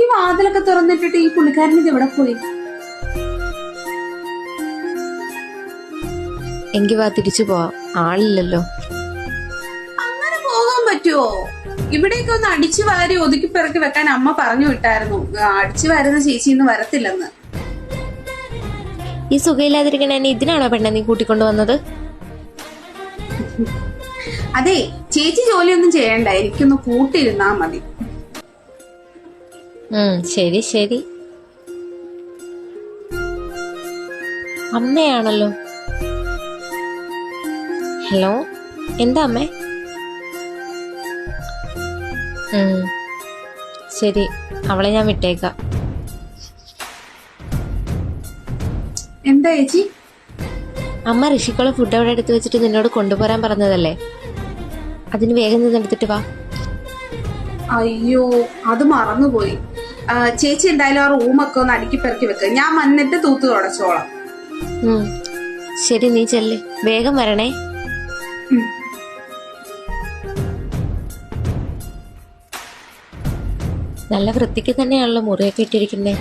ഈ വാതിലൊക്കെ തുറന്നിട്ടിട്ട് ഈ പുള്ളിക്കാരൻ ഇത് എവിടെ പോയി? എങ്കി വാ തിരിച്ചു പോവാം ആളില്ലല്ലോ. അങ്ങനെ പോകാൻ പറ്റുമോ ഇവിടേക്ക് ഒന്ന് അടിച്ചു വാരി ഒതുക്കി പിറക്കി വെക്കാൻ അമ്മ പറഞ്ഞു വിട്ടായിരുന്നു. അടിച്ചു വാരുന്ന ചേച്ചി ഇന്ന് വരത്തില്ലെന്ന്. ഈ സുഖയില്ലാതിരിക്കണ എന്നെ ഇതിനാണോ പെണ്ണെ നീ കൂട്ടിക്കൊണ്ടു വന്നത്? അതെ ചേച്ചി ജോലിയൊന്നും ചെയ്യണ്ട. എനിക്കൊന്ന് കൂട്ടിയിരുന്നാ മതി. ശരി ശരി. അമ്മയാണല്ലോ. ഹലോ എന്താ അമ്മേ? ശരി അവളെ ഞാൻ വിട്ടേക്കാം. എന്താ ചേച്ചി? അമ്മ ഋഷിക്കുള്ള ഫുഡ് അവിടെ എടുത്ത് വെച്ചിട്ട് നിന്നോട് കൊണ്ടുപോരാൻ പറഞ്ഞതല്ലേ? അതിന് വേഗം നിന്ന് എടുത്തിട്ട് വാ. അയ്യോ അത് മറന്നുപോയി. ചേച്ചി എന്തായാലും ആ റൂമൊക്കെ ഒന്ന് അടുക്കി പെറുക്കി വെക്ക. ഞാൻ വന്നിട്ട് തൂത്ത് തുടച്ചോളാം. ശരി നീ ചെല്ല്. വേഗം വരണേ. നല്ല വൃത്തിക്ക് തന്നെയാണല്ലോ മുറിയൊക്കെ ഇട്ടിരിക്കുന്നേ.